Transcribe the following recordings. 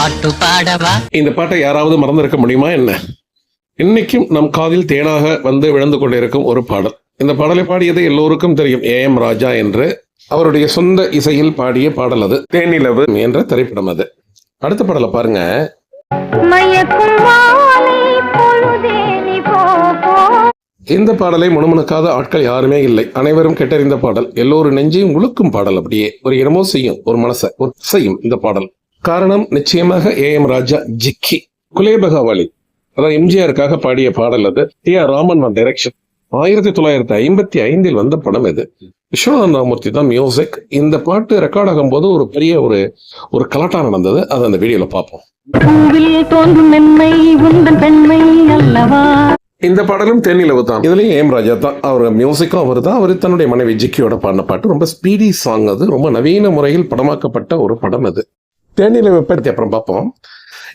பாட்டு பாடவா? இந்த பாட்டை யாராவது மறந்திருக்க முடியுமா என்ன? இன்னைக்கும் நம் காதில் தேனாக வந்து விழுந்து கொண்டிருக்கும் ஒரு பாடல். இந்த பாடலை பாடியது எல்லோருக்கும் தெரியும். ஏ எம் ராஜா என்று. அவருடைய சொந்த இசையில் பாடிய பாடல் அது. தேனிலவு என்ற திரைப்படம் அது. அடுத்த பாடலை பாருங்க. இந்த பாடலை முணுமுணுக்காத ஆட்கள் யாருமே இல்லை. அனைவரும் கேட்டறிந்த பாடல். எல்லோரும் நெஞ்சையும் உழுக்கும் பாடல் அப்படியே. ஒரு இடமோ செய்யும் ஒரு மனசை ஒரு செய்யும் இந்த பாடல். காரணம் நிச்சயமாக ஏ எம் ராஜா ஜிக்கி குலேபகாவலி அதாவது எம்ஜிஆருக்காக பாடிய பாடல் அது. டி ஆர் ராமன் டைரக்ஷன் ஆயிரத்தி தொள்ளாயிரத்தி ஐம்பத்தி ஐந்தில் வந்த படம் இது. விஸ்வநாதன் ராமூர்த்தி தான் மியூசிக் இந்த பாட்டு ரெக்கார்ட் ஆகும்போது ஒரு பெரிய ஒரு ஒரு கலாட்டம் நடந்தது. அதை அந்த வீடியோல பார்ப்போம். இந்த பாடலும் தென்னிலவு தான். இதுலயும் ஏம் ராஜா தான். அவர் மியூசிக்கும் அவர் தான் அவர் தன்னுடைய மனைவி ஜிக்கியோட பாடின பாட்டு. ரொம்ப ஸ்பீடி சாங் அது. ரொம்ப நவீன முறையில் படமாக்கப்பட்ட ஒரு படம் அது. தேனிலவை பற்றி அப்புறம் பார்ப்போம்.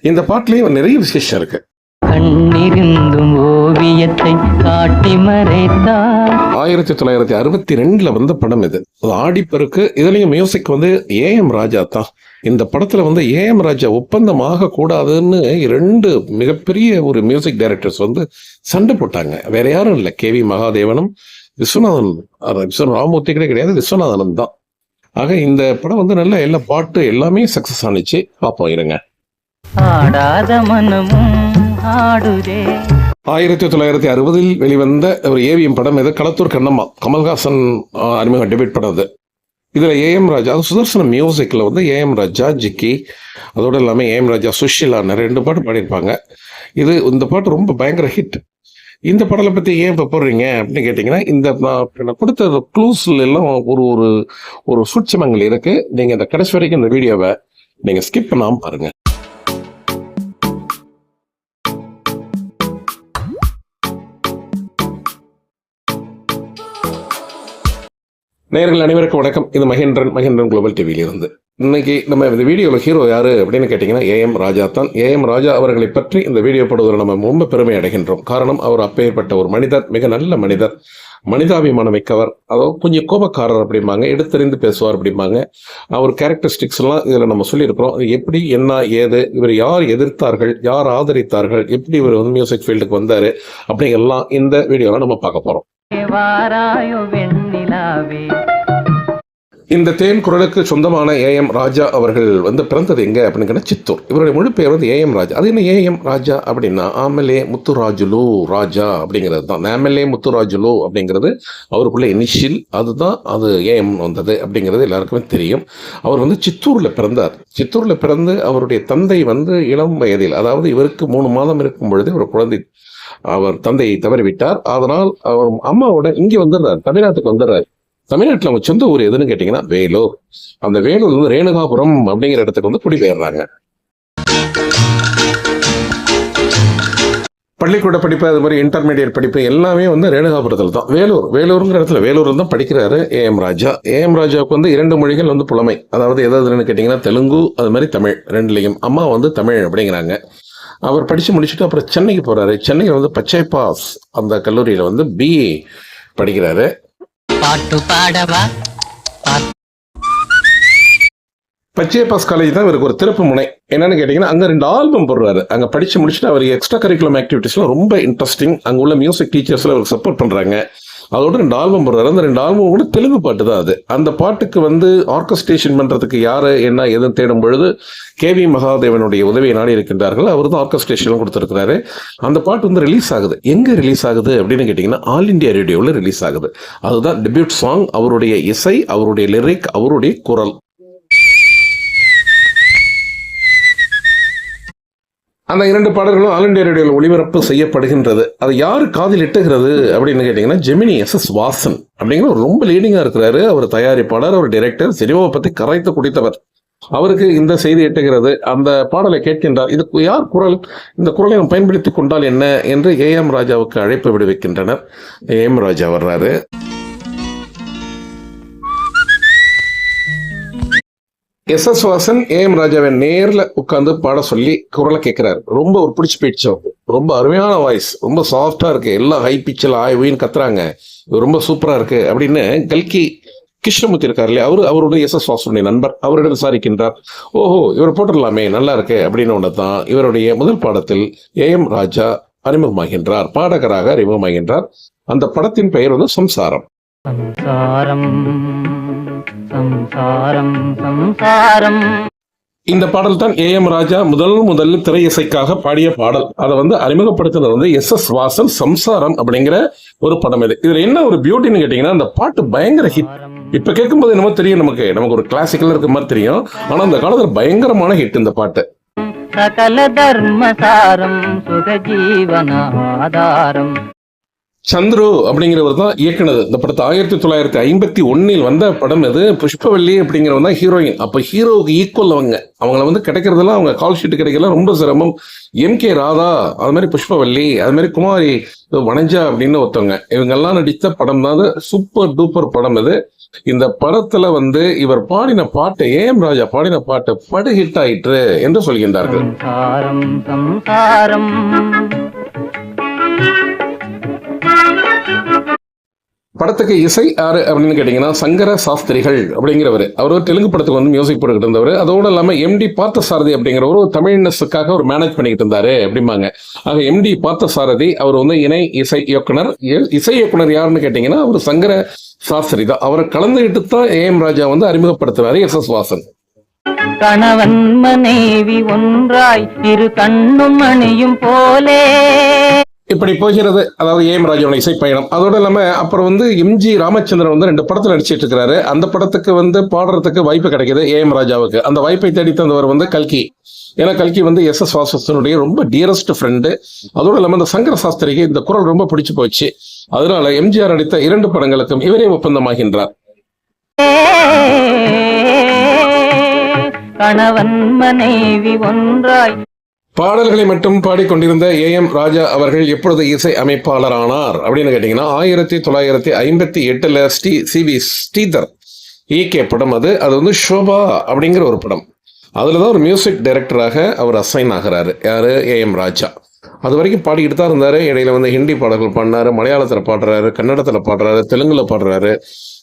இந்த பாட்டுலயும் நிறைய விசேஷம் இருக்கு. கண்ணிருந்தும் ஓவியத்தை காட்டி மறைத்தார். ஆயிரத்தி தொள்ளாயிரத்தி அறுபத்தி ரெண்டுல வந்த படம் இது. ஆடிப்பெருக்கு. இதுலயும் மியூசிக் வந்து ஏ எம் ராஜா தான். இந்த படத்துல வந்து ஏ எம் ராஜா ஒப்பந்தம் ஆக கூடாதுன்னு ரெண்டு மிகப்பெரிய ஒரு மியூசிக் டைரக்டர்ஸ் வந்து சண்டை போட்டாங்க. வேற யாரும் இல்லை. கே வி மகாதேவனும் விஸ்வநாதன் விஸ்வநாத ராமூர்த்தி கூட கிடையாது. விஸ்வநாதனும் தான். ஆக இந்த படம் வந்து நல்ல எல்லா பாட்டு எல்லாமே சக்சஸ் ஆனிச்சு. பார்ப்போம் இருங்க. ஆடாத மனமும் ஆடுதே. ஆயிரத்தி தொள்ளாயிரத்தி அறுபதில் வெளிவந்த ஒரு ஏவிஎம் படம் இது களத்தூர் கண்ணம்மா கமல்ஹாசன் அறிமுகம் டெபிட் பண்ணது இதில் ஏஎம் ராஜா அது சுதர்சன மியூசிக்கில் வந்து ஏஎம் ராஜா ஜிக்கி அதோடு இல்லாமல் ஏஎம் ராஜா சுஷிலான்னு ரெண்டு பாட்டு பாடியிருப்பாங்க. இது இந்த பாட்டு ரொம்ப பயங்கர ஹிட் இந்த பாடலை பற்றி ஏன் இப்போ போடுறீங்க அப்படின்னு கேட்டிங்கன்னா இந்த நான் கொடுத்த க்ளூஸில் எல்லாம் ஒரு ஒரு ஒரு சூட்சமங்கள் இருக்குது நீங்கள் இந்த கடைசி வரைக்கும் இந்த வீடியோவை நீங்கள் ஸ்கிப் பண்ணாமல் பாருங்கள் நேர்கள் அனைவருக்கும் வணக்கம். இது மகேந்திரன் மகேந்திரன் குளோபல் டிவியில இருந்து இன்னைக்கு நம்ம இந்த வீடியோவில் ஹீரோ யாரு அப்படின்னு கேட்டிங்கன்னா ஏஎம் ராஜா தான் ஏஎம் ராஜா அவர்களை பற்றி இந்த வீடியோ போடுவதில் நம்ம ரொம்ப பெருமை அடைகின்றோம். காரணம் அவர் அப்பேற்பட்ட ஒரு மனிதர் மிக நல்ல மனிதர். மனிதாபிமானம் மிக்கவர். அதோ கொஞ்சம் கோபக்காரர் அப்படிம்பாங்க எடுத்தறிந்து பேசுவார் அப்படிம்பாங்க. அவர் கேரக்டரிஸ்டிக்ஸ் எல்லாம் இதில் நம்ம சொல்லியிருக்கிறோம். எப்படி என்ன ஏது இவர் யார் எதிர்த்தார்கள் யார் ஆதரித்தார்கள் எப்படி இவர் வந்து மியூசிக் ஃபீல்டுக்கு வந்தார் அப்படிங்கெல்லாம் இந்த வீடியோவில் நம்ம பார்க்க போகிறோம் வாராயோ வெண்ணிலாவே இந்த தேன் குரலுக்கு சொந்தமான ஏஎம் ராஜா அவர்கள் வந்து பிறந்தது எங்க அப்படின்னு சித்தூர். இவருடைய முழு பெயர் வந்து ஏஎம் ராஜா. அது என்ன ஏஎம் ராஜா அப்படின்னா ஆமலே முத்துராஜுலு ராஜா அப்படிங்கிறது தான். ஆமலே முத்துராஜுலு அப்படிங்கிறது அவருக்குள்ள இனிஷியல் அதுதான் அது ஏஎம் வந்தது அப்படிங்கிறது எல்லாருக்குமே தெரியும். அவர் வந்து சித்தூரில் பிறந்தார். சித்தூரில் பிறந்து அவருடைய தந்தை வந்து இளம் வயதில் அதாவது இவருக்கு மூணு மாதம் இருக்கும் பொழுது ஒரு குழந்தை அவர் தந்தையை தவறிவிட்டார். அதனால் அவர் அம்மாவோட இங்கே வந்துடுறார் தமிழ்நாட்டுக்கு வந்துடுறார். தமிழ்நாட்டில் அவங்க சொந்த ஊர் எதுன்னு கேட்டிங்கன்னா வேலூர். அந்த வேலூர் வந்து ரேணுகாபுரம் அப்படிங்கிற இடத்துக்கு வந்து குடிபெயர்றாங்க. பள்ளிக்கூட படிப்பு அது மாதிரி இன்டர்மீடியட் படிப்பு எல்லாமே வந்து ரேணுகாபுரத்தில் தான். வேலூர் வேலூருங்கிற இடத்துல வேலூரில் தான் படிக்கிறாரு ஏஎம் ராஜா. ஏஎம் ராஜாவுக்கு வந்து இரண்டு மொழிகள் வந்து புலமை. அதாவது எதாவதுன்னு கேட்டிங்கன்னா தெலுங்கு அது மாதிரி தமிழ் ரெண்டுலேயும். அம்மா வந்து தமிழ் அப்படிங்கிறாங்க. அவர் படித்து முடிச்சுட்டு அப்புறம் சென்னைக்கு போகிறாரு சென்னையில் வந்து பச்சை பாஸ் அந்த கல்லூரியில் வந்து பிஏ படிக்கிறாரு. பாட்டு பாடவா? பச்சைய பாஸ் காலேஜ் தான் இவருக்கு ஒரு திருப்பு முனை. என்னன்னு கேட்டிங்கன்னா அங்கே ரெண்டு ஆல்பம் போடுறாரு. அங்கே படித்து முடிச்சுட்டு அவர் எக்ஸ்ட்ரா கரிக்குலம் ஆக்டிவிட்டீஸ்லாம் ரொம்ப இன்ட்ரெஸ்டிங் அங்கே உள்ள மியூசிக் டீச்சர்ஸ்லாம் அவருக்கு சப்போர்ட் பண்ணுறாங்க அதோட ரெண்டு ஆல்பம் போடுறாரு. அந்த ரெண்டு ஆல்பம் கூட தெலுங்கு பாட்டு தான் அது. அந்த பாட்டுக்கு வந்து ஆர்கஸ்ட்ரேஷன் பண்ணுறதுக்கு யார் என்ன எதுன்னு தேடும் பொழுது கேவி மகாதேவனுடைய உதவியை நாடி இருக்கின்றார்கள். அவர் தான் ஆர்கஸ்ட்ரேஷன்லாம் கொடுத்துருக்கிறாரு. அந்த பாட்டு வந்து ரிலீஸ் ஆகுது. எங்கே ரிலீஸ் ஆகுது அப்படின்னு கேட்டிங்கன்னா ஆல் இந்தியா ரேடியோவில் ரிலீஸ் ஆகுது. அதுதான் டெபியூட் சாங் அவருடைய இசை அவருடைய லிரிக் அவருடைய குரல். அந்த இரண்டு பாடல்களும் ஆல் இண்டியா ரேடியோவில் ஒளிபரப்பு செய்யப்படுகின்றது. அது யார் காதில் இட்டுகிறது அப்படின்னு கேட்டிங்கன்னா ஜெமினி எஸ் எஸ் வாசன் அப்படிங்கிற ரொம்ப லீடிங்காக இருக்கிறாரு. அவர் தயாரிப்பாளர் அவர் டைரக்டர் சினிமாவை பற்றி கரைத்து குடித்தவர். அவருக்கு இந்த செய்தி எட்டுகிறது அந்த பாடலை கேட்கின்றார். இது யார் குரல்? இந்த குரலை நாம் பயன்படுத்தி கொண்டால் என்ன? என்று ஏ எம் ராஜாவுக்கு அழைப்பு விடுவிக்கின்றனர். ஏ எம் ராஜா வர்றாரு. S S Vasan A M ராஜாவை நேர்ல உட்காந்து பாட சொல்லி குரலை கேட்கிறாரு ரொம்ப ஒரு பிடிச்சி போயிடுச்சு அவங்க. ரொம்ப அருமையான வாய்ஸ் ரொம்ப சாஃப்டா இருக்கு. எல்லாம் ஹை பிச்சில் ஆய் கத்துறாங்க. ரொம்ப சூப்பரா இருக்கு அப்படின்னு கல்கி கிருஷ்ணமூர்த்தி இருக்கார் இல்லையா? அவர் அவருடைய எஸ் எஸ் வாசனுடைய நண்பர். அவரிடம் விசாரிக்கின்றார். ஓஹோ இவர் போட்டுடலாமே நல்லா இருக்கு அப்படின்னு ஒன்று தான் இவருடைய முதல் பாடத்தில் ஏ எம் ராஜா அறிமுகமாகின்றார். பாடகராக அறிமுகமாகின்றார். அந்த படத்தின் பெயர் வந்து சம்சாரம். சம்சாரம். சம்சாரம் சம்சாரம். இந்த பாடல் தான் ஏ எம் ராஜா முதல் முதல்ல திரை இசைக்காக பாடிய பாடல். அதை வந்து அறிமுகப்படுத்தினது வந்து எஸ் எஸ் வாசன் சம்சாரம் அப்படிங்கிற ஒரு படம் இது. இதுல என்ன ஒரு பியூட்டின்னு கேட்டீங்கன்னா அந்த பாட்டு பயங்கர ஹிட் இப்ப கேட்கும்போது என்னமோ தெரியும் நமக்கு. நமக்கு ஒரு கிளாசிக்கல் இருக்க மாதிரி தெரியும். ஆனா அந்த காலத்துல பயங்கரமான ஹிட் இந்த பாட்டு. சகல தர்மசாரம் சுகஜீவனாதாரம். சந்துரு அப்படிங்கிறவர் தான் இயக்குனது. இந்த படத்தை ஆயிரத்தி தொள்ளாயிரத்தி ஐம்பத்தி ஒன்னில் வந்த படம் இது புஷ்பவல்லி அப்படிங்கிறவங்க தான் ஹீரோயின் அப்போ ஹீரோவுக்கு ஈக்குவல் அவங்க. அவங்கள வந்து கிடைக்கிறதெல்லாம் அவங்க கால் ஷீட் கிடைக்கல ரொம்ப சிரமம். எம் கே ராதா அது மாதிரி புஷ்பவல்லி அது மாதிரி குமாரி வனஜா அப்படின்னு ஒருத்தவங்க. இவங்கெல்லாம் நடித்த படம் தான் அது. சூப்பர் டூப்பர் படம் இது இந்த படத்துல வந்து இவர் பாடின பாட்டு ஏஎம் ராஜா பாடின பாட்டு படு ஹிட் ஆயிற்று என்று சொல்கின்றார்கள். படத்துக்கு இசை யாரு அப்படின்னு கேட்டீங்கன்னா சங்கர சாஸ்திரிகள் அப்படிங்கிறவர். அவர் ஒரு தெலுங்கு படத்துக்கு வந்து மியூசிக் போட்டுக்கிட்டு இருந்தவர். அதோடு இல்லாமல் எம்டி பார்த்த சாரதி அப்படிங்கிறவர் ஒரு தமிழ்னஸுக்காக ஒரு மேனேஜ் பண்ணிக்கிட்டு இருந்தாரு அப்படிம்பாங்க. ஆக எம்டி பார்த்த சாரதி அவர் வந்து இணை இசை இயக்குனர். இசை இயக்குனர் யாருன்னு கேட்டீங்கன்னா அவர் சங்கர சாஸ்திரி தான். அவரை கலந்துகிட்டு தான் ஏ எம் ராஜா வந்து அறிமுகப்படுத்துவாரு எஸ் எஸ் வாசன். கணவன் மனைவி ஒன்றாய் இரு கண்ணும் மணியும் போலே. இப்படி போகிறது அதாவது ஏம் ராஜாவோட இசை பயணம் அதோட இல்லாமல் அப்புறம் வந்து எம்ஜி ராமச்சந்திரன் வந்து ரெண்டு படத்தில் நடிச்சிட்டு இருக்கிறாரு. அந்த படத்துக்கு வந்து பாடுறதுக்கு வாய்ப்பு கிடைக்குது ஏஎம் ராஜாவுக்கு. அந்த வாய்ப்பை தேடி தந்தவர் வந்து கல்கி. ஏன்னா கல்கி வந்து எஸ் எஸ் வாசனுடைய ரொம்ப டியரஸ்ட் ஃப்ரெண்டு அதோடு இல்லாமல் இந்த சங்கர சாஸ்திரிக்கு இந்த குரல் ரொம்ப பிடிச்சு போச்சு. அதனால எம்ஜிஆர் நடித்த இரண்டு படங்களுக்கும் இவரே ஒப்பந்தமாகின்றார். கணவன் மனைவி ஒன்றாய் பாடல்களை மட்டும் பாடிக்கொண்டிருந்த ஏ எம் ராஜா அவர்கள் எப்பொழுது இசை அமைப்பாளரானார் அப்படின்னு கேட்டீங்கன்னா ஆயிரத்தி தொள்ளாயிரத்தி ஐம்பத்தி எட்டுல ஸ்ரீ சி வி ஸ்ரீதர் இயக்கிய படம் அது. அது வந்து ஷோபா அப்படிங்கிற ஒரு படம். அதில் தான் ஒரு மியூசிக் டைரக்டராக அவர் அசைன் ஆகிறாரு. யாரு? A M Raja. அது வரைக்கும் பாடிக்கிட்டு தான் இருந்தார். இடையில வந்து ஹிந்தி பாடல்கள் பாடினாரு மலையாளத்தில் பாடுறாரு கன்னடத்தில் பாடுறாரு தெலுங்குல பாடுறாரு.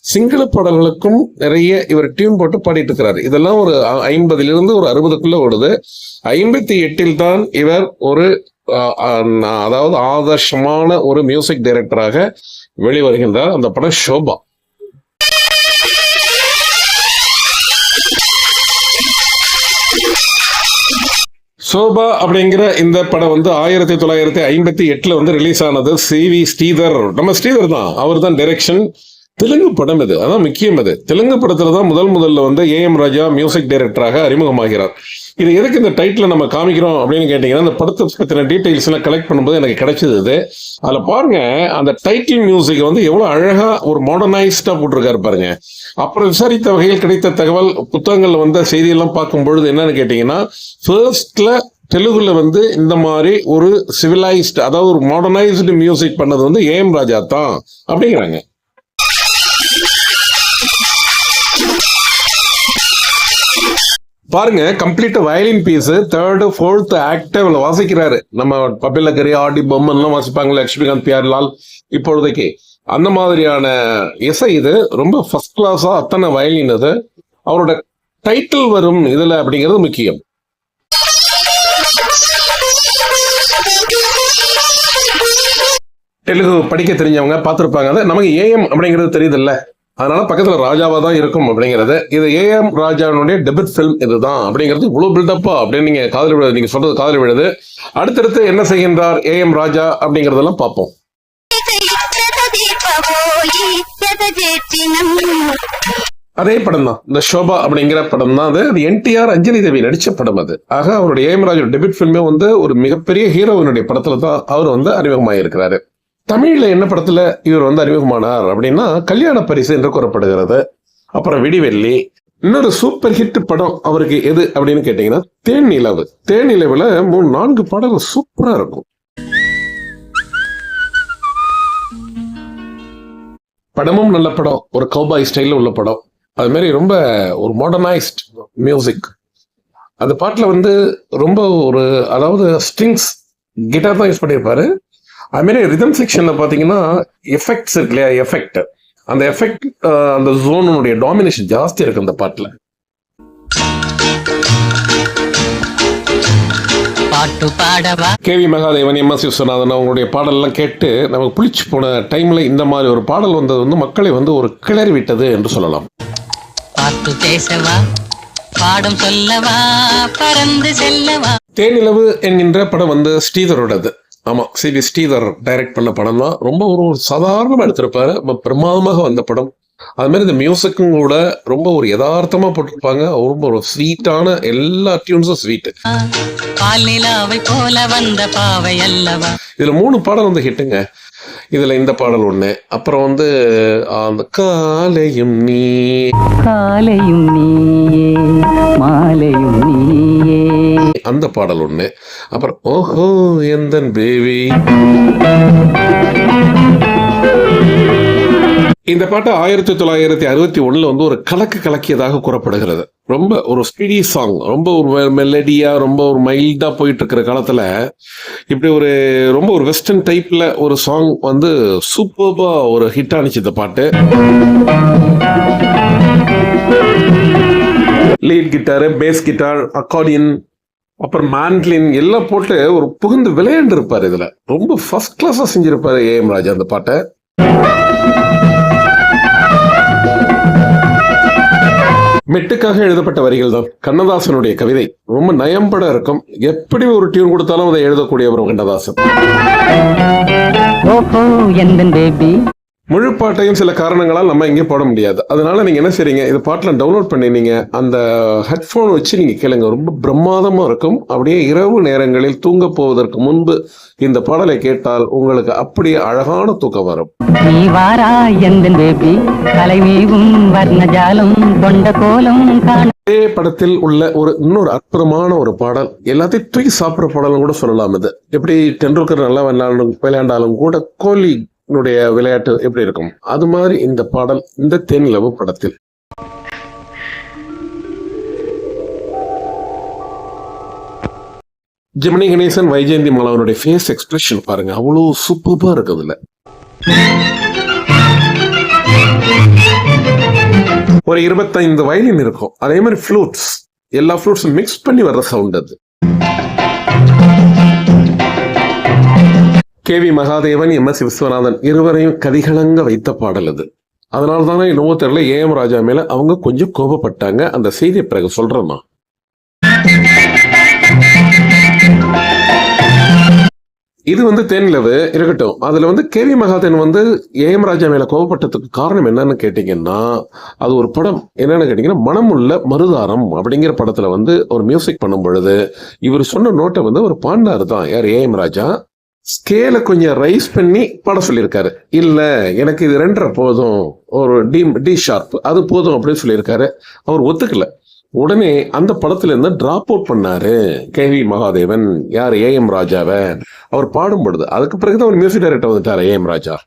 சிங்கள பாடல்களுக்கும் நிறைய இவர் டியூன் போட்டு பாடிட்டு இருக்கிறாரு இதெல்லாம் ஒரு ஐ- ஐம்பதிலிருந்து ஒரு அறுபதுக்குள்ள ஓடுது. ஐம்பத்தி எட்டில் தான் இவர் ஒரு அஹ், அதாவது ஆதர்ஷமான ஒரு மியூசிக் டைரக்டராக வெளிவருகின்றார். அந்த படம் ஷோபா. சோபா அப்படிங்கிற இந்த படம் வந்து ஆயிரத்தி தொள்ளாயிரத்தி ஐம்பத்தி எட்டுல வந்து ரிலீஸ் ஆனது சி வி ஸ்ரீதர். நம்ம ஸ்ரீதர் தான். அவர் தான் டைரக்ஷன் தெலுங்கு படம் இது. அதான் முக்கியம் அது. தெலுங்கு படத்துல தான் முதல் முதல்ல வந்து ஏ எம் ராஜா மியூசிக் டைரக்டராக அறிமுகமாகிறார். இது எதுக்கு இந்த டைட்டில் நம்ம காமிக்கிறோம் அப்படின்னு கேட்டீங்கன்னா அந்த படத்தை பற்றின டீடைல்ஸ் எல்லாம் கலெக்ட் பண்ணும்போது எனக்கு கிடைச்சது இது. அதுல பாருங்க அந்த டைட்டில் மியூசிக் வந்து எவ்வளோ அழகாக ஒரு மாடர்னைஸ்டாக போட்டிருக்காரு பாருங்க. அப்புறம் விசாரித்த வகையில் கிடைத்த தகவல் புத்தகங்களில் வந்த செய்தியெல்லாம் பார்க்கும் பொழுது என்னன்னு கேட்டிங்கன்னா ஃபர்ஸ்ட்ல தெலுங்குல வந்து இந்த மாதிரி ஒரு சிவிலைஸ்டு அதாவது ஒரு மாடர்னைஸ்டு மியூசிக் பண்ணது வந்து ஏஎம் ராஜா தான் அப்படிங்கிறாங்க. பாருங்க complete violin piece third fourth ஆக்டிவ்ல வாசிக்கிறாரு. நம்ம பப்பிலக்கரி ஆடி பொம்மன்லாம் வாசிப்பாங்க லட்சுமிகாந்த் பியார்லால் இப்பொழுதைக்கு. அந்த மாதிரியான இசை இது ரொம்ப ஃபர்ஸ்ட் கிளாஸா அத்தனை வயலின் இது. அவரோட டைட்டில் வரும் இதுல அப்படிங்கிறது முக்கியம். தெலுங்கு படிக்க தெரிஞ்சவங்க பார்த்துருப்பாங்க. அது நமக்கு ஏஎம் அப்படிங்கிறது தெரியுதுல்ல. அதனால பக்கத்துல ராஜாவா தான் இருக்கும் அப்படிங்கிறது இது ஏஎம் ராஜாவினுடைய டெபிட் ஃபில்ம் இதுதான் அப்படிங்கிறது இவ்வளவு பில்டப்பா அப்படின்னு நீங்க காதல் விழுது நீங்க சொல்றது காதல் விழுது. அடுத்தடுத்து என்ன செய்கின்றார் ஏஎம் ராஜா அப்படிங்கறதெல்லாம் பார்ப்போம். அதே படம் தான் இந்த ஷோபா அப்படிங்கிற படம் தான் அது. அது என்டிஆர் அஞ்சலி தேவி நடிச்ச படம் அது. ஆக அவருடைய ஏஎம் ராஜா டெபிட் ஃபில்மே வந்து ஒரு மிகப்பெரிய ஹீரோவினுடைய படத்துல தான் அவர் வந்து அறிமுகமாயிருக்கிறாரு. தமிழ்ல என்ன படத்துல இவர் வந்து அறிமுகமானார் அப்படின்னா கல்யாண பரிசு என்று கூறப்படுகிறது. அப்புறம் விடிவெள்ளி. இன்னொரு சூப்பர் ஹிட் படம் அவருக்கு எது அப்படின்னு கேட்டீங்கன்னா தேன் நிலவு. தேன் நிலவுல மூணு நான்கு பாடல்கள் சூப்பரா இருக்கும். படமும் நல்ல படம். ஒரு கௌபாய் ஸ்டைலில் உள்ள படம். அது மாதிரி ரொம்ப ஒரு மாடர்னைஸ்ட் மியூசிக் அந்த பாட்டில் வந்து ரொம்ப ஒரு அதாவது ஸ்ட்ரிங்ஸ் கிட்டார் தான் யூஸ் பண்ணியிருப்பாரு. அது மாதிரி ரிதம் செக்ஷன்ல பாத்தீங்கன்னா எஃபெக்ட்ஸ் இருக்கு இல்லையா எஃபெக்ட் அந்த எஃபெக்ட் அந்த ஜோனுடைய டாமினேஷன் ஜாஸ்தி இருக்கு அந்த பாட்டுல. பாட்டு பாடவா? KV Mahadevan M. S. Viswanathan அவங்களுடைய பாடல்லாம் கேட்டு நமக்கு புளிச்சு போன டைம்ல இந்த மாதிரி ஒரு பாடல் வந்தது வந்து மக்களை வந்து ஒரு கிளறி விட்டது என்று சொல்லலாம். பாட்டு பேசவா? பாடம் சொல்லவா? பறந்து செல்லவா? தேனிலவு என்கின்ற படம் வந்து ஸ்ரீதரோடது. ஆமா சிபி ஸ்ரீதர் டைரக்ட் பண்ண படம் தான். ரொம்ப ஒரு ஒரு சாதாரணமா எடுத்திருப்பாரு. பிரமாதமாக வந்த படம். அது மாதிரி இந்த மியூசிக்கும் கூட ரொம்ப ஒரு யதார்த்தமா போட்டிருப்பாங்க. ரொம்ப ஒரு ஸ்வீட்டான எல்லா டியூன்ஸும் ஸ்வீட் பால் நிலாவை போல வந்த பாவை அல்லவா? இதுல மூணு பாடல் வந்து ஹிட்டுங்க இதுல இந்த பாடல் ஒண்ணு. அப்புறம் வந்து அந்த காலையும் நீ காலையும் நீயே மாலையும் நீயே. அந்த பாடல் ஒன்று அப்புறம் ஓஹோ எந்தன் பேபி இந்த பாட்டு ஆயிரத்தி தொள்ளாயிரத்தி அறுபத்தி ஒண்ணுல வந்து ஒரு கலக்கு கலக்கியதாக கூறப்படுகிறது. ரொம்ப ஒரு ஸ்பீடி சாங் ரொம்ப ஒரு மெலடியா ரொம்ப ஒரு மைல்டாக போயிட்டு இருக்கிற காலத்துல இப்படி ஒரு ரொம்ப ஒரு வெஸ்டர்ன் டைப்ல ஒரு சாங் வந்து சூப்பர்பா ஒரு ஹிட் ஆனிச்சு இந்த பாட்டு. Lead guitar bass guitar accordion அப்புறம் மான்ட்லின் எல்லாம் போட்டு ஒரு புகுந்து விளையாண்டு இருப்பாரு இதுல. ரொம்ப ஃபர்ஸ்ட் கிளாஸா செஞ்சிருப்பாரு ஏஎம் ராஜா அந்த பாட்டை. மெட்டுக்காக எழுதப்பட்ட வரிகள் தான் கண்ணதாசனுடைய கவிதை. ரொம்ப நயம்பட இருக்கும். எப்படி ஒரு டியூன் கொடுத்தாலும் அதை எழுதக்கூடியவர் கண்ணதாசன். முழு பாட்டையும் சில காரணங்களால் நம்ம இங்கே போட முடியாது. அதனால நீங்க என்ன செய்றீங்க? இது பாட்டில் டவுன்லோட் பண்ணி அந்த ஹெட்ஃபோன் வச்சு நீங்க கேளுங்க. ரொம்ப பிரமாதமா இருக்கும். அப்படியே இரவு நேரங்களில் தூங்க போவதற்கு முன்பு இந்த பாடலை கேட்டால் உங்களுக்கு அப்படியே அழகான தூக்கம் வரும். நீ வாரா எந்தன் பேபி. கலைமீவும் வர்ணஜாலம் கொண்ட கோலம் காண அதே படத்தில் உள்ள ஒரு இன்னொரு அற்புதமான ஒரு பாடல். எல்லாத்தையும் தூக்கி சாப்பிட்ற பாடலும் கூட சொல்லலாம் இது. எப்படி டெண்டுல்கர் நல்லா விளையாடும் விளையாண்டாலும் கூட கோலினுடைய விளையாட்டு எப்படி இருக்கும்? அது மாதிரி இந்த பாடல் இந்த தென்னிலவு படத்தில். ஜெமினி கணேசன் வைஜெயந்தி மாலாவனுடைய ஃபேஸ் எக்ஸ்பிரஷன் பாருங்க. அவ்வளோ சூப்பர்பா இருக்கு அதுல ஒரு இருபத்தைந்து வயலின் இருக்கும். அதே மாதிரி ஃப்ளூட்ஸ் எல்லா ஃப்ளூட்ஸும் மிக்ஸ் பண்ணி வர்ற சவுண்ட் அது. K V Mahadevan M S Viswanathan இருவரையும் கதிகலங்க வைத்த பாடல் அது. அதனால தானே என்னவோ தெரியல ஏ எம் ராஜா மேல அவங்க கொஞ்சம் கோபப்பட்டாங்க. அந்த செய்தியை பிறகு சொல்றேம்மா. இது வந்து தேனிலவு இருக்கட்டும். அதுல வந்து கே வி மகாதேவன் வந்து ஏஎம் ராஜா மேல கோபப்பட்டதுக்கு காரணம் என்னன்னு கேட்டீங்கன்னா அது ஒரு படம். என்னன்னு கேட்டீங்கன்னா மனமுள்ள மருதாரம் அப்படிங்கிற படத்துல வந்து ஒரு மியூசிக் பண்ணும் பொழுது இவர் சொன்ன நோட்டை வந்து ஒரு பாண்டார் தான். யார்? ஏஎம் ராஜா. ஸ்கேலை கொஞ்சம் ரைஸ் பண்ணி பாட சொல்லியிருக்காரு. இல்லை எனக்கு இது ரெண்டரை போதும் ஒரு டி டி ஷார்ப் அது போதும் அப்படின்னு சொல்லியிருக்காரு. அவர் ஒத்துக்கல. உடனே அந்த படத்துல இருந்து டிராப் அவுட் பண்ணாரு கே வி மகாதேவன் யார் ஏ எம் ராஜாவை. அவர் பாடும் பொழுது அதுக்கு பிறகுதான் அவர் மியூசிக் டைரக்டர் வந்துட்டார் ஏ எம் ராஜா.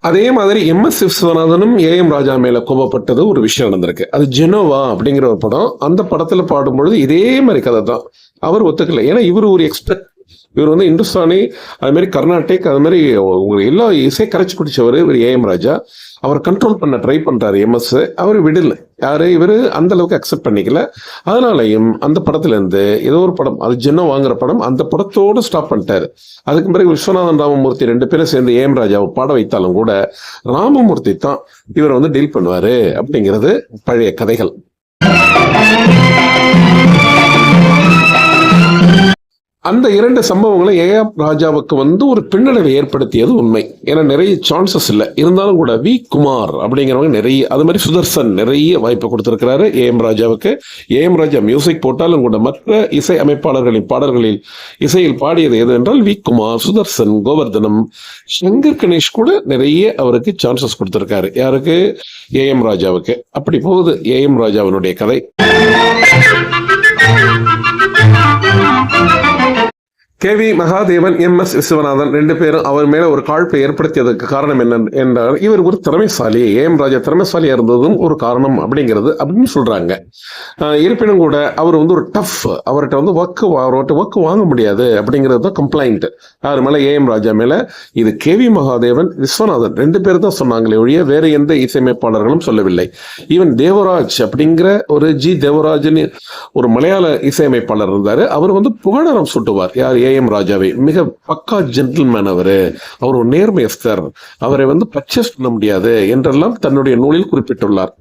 அதே மாதிரி எம் எஸ் விஸ்வநாதனும் ஏ எம் ராஜா மேல கோபப்பட்டது ஒரு விஷயம் நடந்திருக்கு. அது ஜெனோவா அப்படிங்கிற ஒரு படம். அந்த படத்துல பாடும்பொழுது இதே மாதிரி கதை தான் அவர் ஒத்துக்கல. ஏன்னா இவர் ஒரு எக்ஸ்பெக்ட் இவர் வந்து இந்துஸ்தானி அது மாதிரி கர்நாடிக் அது மாதிரி உங்களுக்கு எல்லா இசை கரைச்சி குடிச்சவர் இவர் ஏஎம் ராஜா. அவர் கண்ட்ரோல் பண்ண ட்ரை பண்ணுறாரு எம்எஸ் அவர் விடல. யாரு? இவர் அந்த அளவுக்கு அக்செப்ட் பண்ணிக்கல. அதனாலையும் அந்த படத்துலேருந்து ஏதோ ஒரு படம் அது ஜென்னம் வாங்குற படம் அந்த படத்தோட ஸ்டாப் பண்ணிட்டாரு. அதுக்கு பிறகு விஸ்வநாதன் ராமமூர்த்தி ரெண்டு பேரும் சேர்ந்து ஏஎம் ராஜாவை பாட வைத்தாலும் கூட ராமமூர்த்தி தான் இவர் வந்து டீல் பண்ணுவாரு அப்படிங்கிறது பழைய கதைகள். அந்த இரண்டு சம்பவங்களும் ஏஆர் ராஜாவுக்கு வந்து ஒரு பின்னடைவை ஏற்படுத்தியது உண்மை. ஏன்னா நிறைய சான்சஸ் இல்லை. இருந்தாலும் கூட வி. குமார் அப்படிங்கிறவங்க நிறைய அது மாதிரி சுதர்சன் நிறைய வாய்ப்பு கொடுத்துருக்கிறாரு ஏஎம் ராஜாவுக்கு. ஏஎம் ராஜா மியூசிக் போட்டாலும் கூட மற்ற இசை அமைப்பாளர்களின் பாடல்களில் இசையில் பாடியது எது என்றால் வி. குமார் சுதர்சன் கோவர்தனம் சங்கர் கணேஷ் கூட நிறைய அவருக்கு சான்சஸ் கொடுத்துருக்காரு. யாருக்கு? ஏஎம் ராஜாவுக்கு. அப்படி போகுது. ஏஎம் ராஜாவினுடைய கதை. KV Mahadevan M S Viswanathan ரெண்டு பேரும் அவர் மேல ஒரு காழ்ப்பை ஏற்படுத்தியதுக்கு காரணம் என்ன என்றால் இவர் ஒரு திறமைசாலி ஏஎம் ராஜா திறமைசாலியா இருந்ததும் ஒரு காரணம் அப்படிங்கிறது அப்படின்னு சொல்றாங்க. இருப்பினும் கூட அவர் வந்து ஒரு டஃப் அவர்கிட்ட வந்து ஒர்க்கு அவர்கிட்ட ஒர்க்கு வாங்க முடியாது அப்படிங்கிறது தான் கம்ப்ளைண்ட் அவர் மேல ஏஎம் ராஜா மேல இது கேவி மகாதேவன் விஸ்வநாதன் ரெண்டு பேர் தான் சொன்னாங்களே ஒழிய வேற எந்த இசையமைப்பாளர்களும் சொல்லவில்லை. ஈவன் தேவராஜ் அப்படிங்கிற ஒரு ஜி தேவராஜ்னு ஒரு மலையாள இசையமைப்பாளர் இருந்தார். அவர் வந்து புகழாரம் சுட்டுவார். யார்? ஏ ஏஎம் ராஜாவை மிக பக்கா ஜென்டில்மேன் அவரு. அவர் ஒரு நேர்மையஸ்தர் அவரை வந்து பர்ச்சேஸ் பண்ண முடியாது என்றெல்லாம் தன்னுடைய நூலில் குறிப்பிட்டுள்ளார்.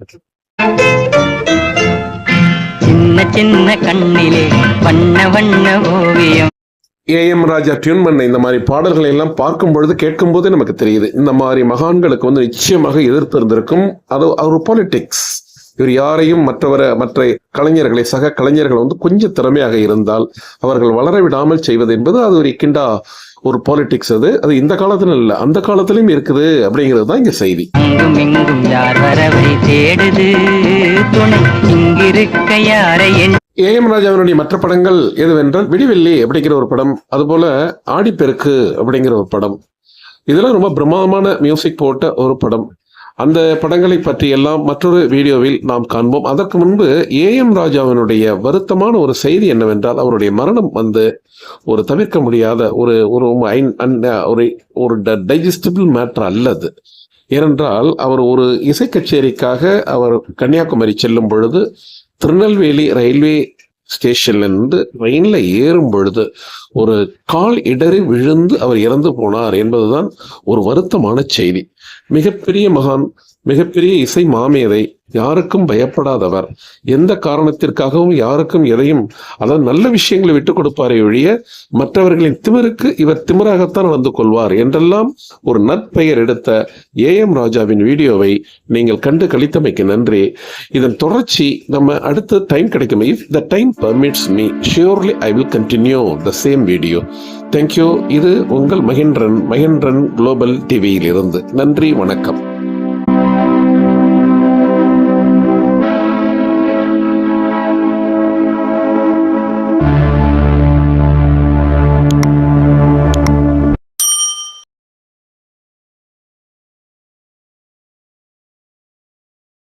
சின்ன சின்ன கண்ணிலே வண்ண வண்ண ஓவியம். ஏஎம் ராஜா டியூன் பண்ண இந்த மாதிரி பாடல்களை எல்லாம் பார்க்கும் பொழுது கேட்கும் போதே நமக்கு தெரியுது. இந்த மாதிரி மகான்களுக்கு வந்து நிச்சயமாக எதிர்ப்பு இருந்திருக்கும் அது ஒரு பாலிடிக்ஸ் இவர் யாரையும் மற்றவரை மற்ற கலைஞர்களை சக கலைஞர்கள் வந்து கொஞ்சம் திறமையாக இருந்தால் அவர்கள் வளர விடாமல் செய்வது என்பது அது ஒரு கிண்டா ஒரு பாலிடிக்ஸ் அது. அது இந்த காலத்துல இல்ல. அந்த காலத்திலயும் இருக்குது அப்படிங்கிறது தான் இங்க செய்தி. என் ஏஎம் ராஜாவினுடைய மற்ற படங்கள் எதுவென்றால் விடிவெள்ளி அப்படிங்கிற ஒரு படம் அதுபோல ஆடிப்பெருக்கு அப்படிங்கிற ஒரு படம். இதெல்லாம் ரொம்ப பிரம்மாதமான மியூசிக் போட்ட ஒரு படம். அந்த படங்களை பற்றி எல்லாம் மற்றொரு வீடியோவில் நாம் காண்போம். அதற்கு முன்பு ஏஎம் ராஜாவினுடைய வருத்தமான ஒரு செய்தி என்னவென்றால் அவருடைய மரணம் வந்து ஒரு தவிர்க்க முடியாத ஒரு ஒரு ஐன்- அன்- ஒரு ஒரு டைஜஸ்டிபிள் மேட்டர் அல்லது. ஏனென்றால் அவர் ஒரு இசை கச்சேரிக்காக அவர் கன்னியாகுமரி செல்லும் பொழுது திருநெல்வேலி ரயில்வே ஸ்டேஷன்லேருந்து இருந்து ஏறும் பொழுது ஒரு கால் இடறி விழுந்து அவர் இறந்து போனார் என்பதுதான் ஒரு வருத்தமான செய்தி. மிகப்பெரிய மகான் மிகப்பெரிய இசை மாமேதை யாருக்கும் பயப்படாதவர். எந்த காரணத்திற்காகவும் யாருக்கும் எதையும் அதாவது நல்ல விஷயங்களை விட்டுக் கொடுப்பாரே ஒழிய மற்றவர்களின் திமிருக்கு இவர் திமிராகத்தான் நடந்து கொள்வார் என்றெல்லாம் ஒரு நற்பெயர் எடுத்த ஏஎம் ராஜாவின் வீடியோவை நீங்கள் கண்டு கழித்தமைக்கு நன்றி. இதன் தொடர்ச்சி நம்ம அடுத்த டைம் கிடைக்கும்? If the time permits me surely I will continue the same video thank you இது உங்கள் மகேந்திரன் மகேந்திரன் குளோபல் டிவியில் இருந்து நன்றி வணக்கம்.